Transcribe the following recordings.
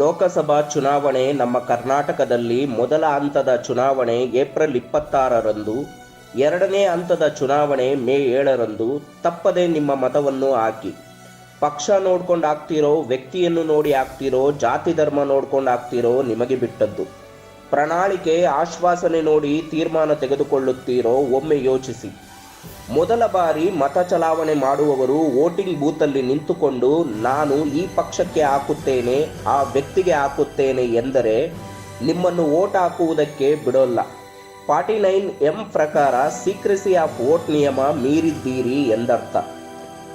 ಲೋಕಸಭಾ ಚುನಾವಣೆ ನಮ್ಮ ಕರ್ನಾಟಕದಲ್ಲಿ ಮೊದಲ ಹಂತದ ಚುನಾವಣೆ ಏಪ್ರಿಲ್ ಇಪ್ಪತ್ತಾರರಂದು, ಎರಡನೇ ಹಂತದ ಚುನಾವಣೆ ಮೇ ಏಳರಂದು ತಪ್ಪದೆ ನಿಮ್ಮ ಮತವನ್ನು ಹಾಕಿ. ಪಕ್ಷ ನೋಡ್ಕೊಂಡು ಆಗ್ತಿರೋ ವ್ಯಕ್ತಿಯನ್ನು ನೋಡಿ ಆಗ್ತಿರೋ ಜಾತಿ ಧರ್ಮ ನೋಡ್ಕೊಂಡು ಆಗ್ತಿರೋ ನಿಮಗೆ ಬಿಟ್ಟದ್ದು. ಪ್ರಣಾಳಿಕೆ, ಆಶ್ವಾಸನೆ ನೋಡಿ ತೀರ್ಮಾನ ತೆಗೆದುಕೊಳ್ಳುತ್ತೀರೋ ಒಮ್ಮೆ ಯೋಚಿಸಿ. ಮೊದಲ ಬಾರಿ ಮತ ಚಲಾವಣೆ ಮಾಡುವವರು ವೋಟಿಂಗ್ ಬೂತಲ್ಲಿ ನಿಂತುಕೊಂಡು, ನಾನು ಈ ಪಕ್ಷಕ್ಕೆ ಹಾಕುತ್ತೇನೆ, ಆ ವ್ಯಕ್ತಿಗೆ ಹಾಕುತ್ತೇನೆ ಎಂದರೆ, ನಿಮ್ಮನ್ನು ವೋಟ್ ಹಾಕುವುದಕ್ಕೆ ಬಿಡೋಲ್ಲ. ಫಾರ್ಟಿ ನೈನ್ ಎಂ ಪ್ರಕಾರ ಸೀಕ್ರೆಸಿ ಆಫ್ ವೋಟ್ ನಿಯಮ ಮೀರಿದ್ದೀರಿ ಎಂದರ್ಥ.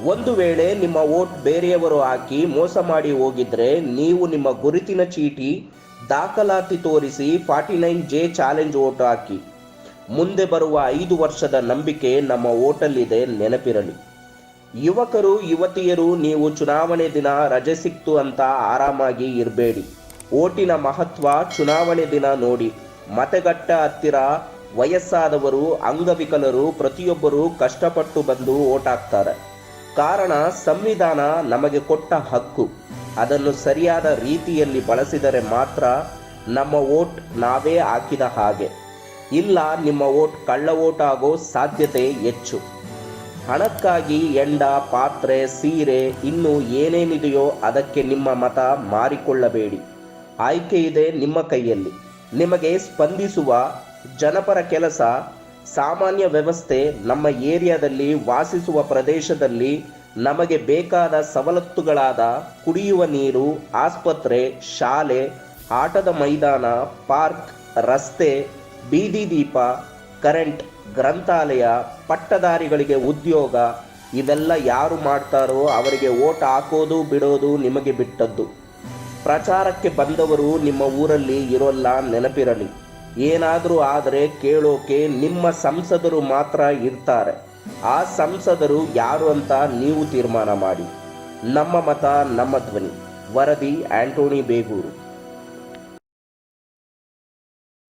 ಒಂದು ವೇಳೆ ನಿಮ್ಮ ವೋಟ್ ಬೇರೆಯವರು ಹಾಕಿ ಮೋಸ ಮಾಡಿ ಹೋಗಿದ್ರೆ, ನೀವು ನಿಮ್ಮ ಗುರುತಿನ ಚೀಟಿ, ದಾಖಲಾತಿ ತೋರಿಸಿ forty nine J challenge vote ಹಾಕಿ. ಮುಂದೆ ಬರುವ ಐದು ವರ್ಷದ ನಂಬಿಕೆ ನಮ್ಮ ಓಟಲ್ಲಿದೆ, ನೆನಪಿರಲಿ. ಯುವಕರು, ಯುವತಿಯರು, ನೀವು ಚುನಾವಣೆ ದಿನ ರಜೆ ಸಿಕ್ತು ಅಂತ ಆರಾಮಾಗಿ ಇರಬೇಡಿ. ಓಟಿನ ಮಹತ್ವ ಚುನಾವಣೆ ದಿನ ನೋಡಿ. ಮತಗಟ್ಟ ಹತ್ತಿರ ವಯಸ್ಸಾದವರು, ಅಂಗವಿಕಲರು, ಪ್ರತಿಯೊಬ್ಬರು ಕಷ್ಟಪಟ್ಟು ಬಂದು ಓಟ್ ಹಾಕ್ತಾರೆ ಕಾರಣ, ಸಂವಿಧಾನ ನಮಗೆ ಕೊಟ್ಟ ಹಕ್ಕು. ಅದನ್ನು ಸರಿಯಾದ ರೀತಿಯಲ್ಲಿ ಬಳಸಿದರೆ ಮಾತ್ರ ನಮ್ಮ ಓಟ್ ನಾವೇ ಹಾಕಿದ ಹಾಗೆ. ಇಲ್ಲ ನಿಮ್ಮ ಓಟ್ ಕಳ್ಳ ಓಟ್ ಆಗೋ ಸಾಧ್ಯತೆ ಹೆಚ್ಚು. ಹಣಕ್ಕಾಗಿ ಎಂಡ, ಪಾತ್ರೆ, ಸೀರೆ ಇನ್ನು ಏನೇನಿದೆಯೋ ಅದಕ್ಕೆ ನಿಮ್ಮ ಮತ ಮಾರಿಕೊಳ್ಳಬೇಡಿ. ಆಯ್ಕೆ ಇದೆ ನಿಮ್ಮ ಕೈಯಲ್ಲಿ. ನಿಮಗೆ ಸ್ಪಂದಿಸುವ ಜನಪರ ಕೆಲಸ, ಸಾಮಾನ್ಯ ವ್ಯವಸ್ಥೆ ನಮ್ಮ ಏರಿಯಾದಲ್ಲಿ ವಾಸಿಸುವ ಪ್ರದೇಶದಲ್ಲಿ ನಮಗೆ ಬೇಕಾದ ಸವಲತ್ತುಗಳಾದ ಕುಡಿಯುವ ನೀರು, ಆಸ್ಪತ್ರೆ, ಶಾಲೆ, ಆಟದ ಮೈದಾನ, ಪಾರ್ಕ್, ರಸ್ತೆ ಬೀದಿ ದೀಪ, ಕರೆಂಟ್, ಗ್ರಂಥಾಲಯ, ಪಟ್ಟದಾರಿಗಳಿಗೆ ಉದ್ಯೋಗ ಇವೆಲ್ಲ ಯಾರು ಮಾಡ್ತಾರೋ ಅವರಿಗೆ ಓಟ್ ಹಾಕೋದು ಬಿಡೋದು ನಿಮಗೆ ಬಿಟ್ಟದ್ದು. ಪ್ರಚಾರಕ್ಕೆ ಬಂದವರು ನಿಮ್ಮ ಊರಲ್ಲಿ ಇರೋಲ್ಲ ನೆನಪಿರಲಿ. ಏನಾದರೂ ಆದರೆ ಕೇಳೋಕೆ ನಿಮ್ಮ ಸಂಸದರು ಮಾತ್ರ ಇರ್ತಾರೆ. ಆ ಸಂಸದರು ಯಾರು ಅಂತ ನೀವು ತೀರ್ಮಾನ ಮಾಡಿ. ನಮ್ಮ ಮತ ನಮ್ಮ ಧ್ವನಿ. ವರದಿ ಆಂಟೋನಿ ಬೇಗೂರು.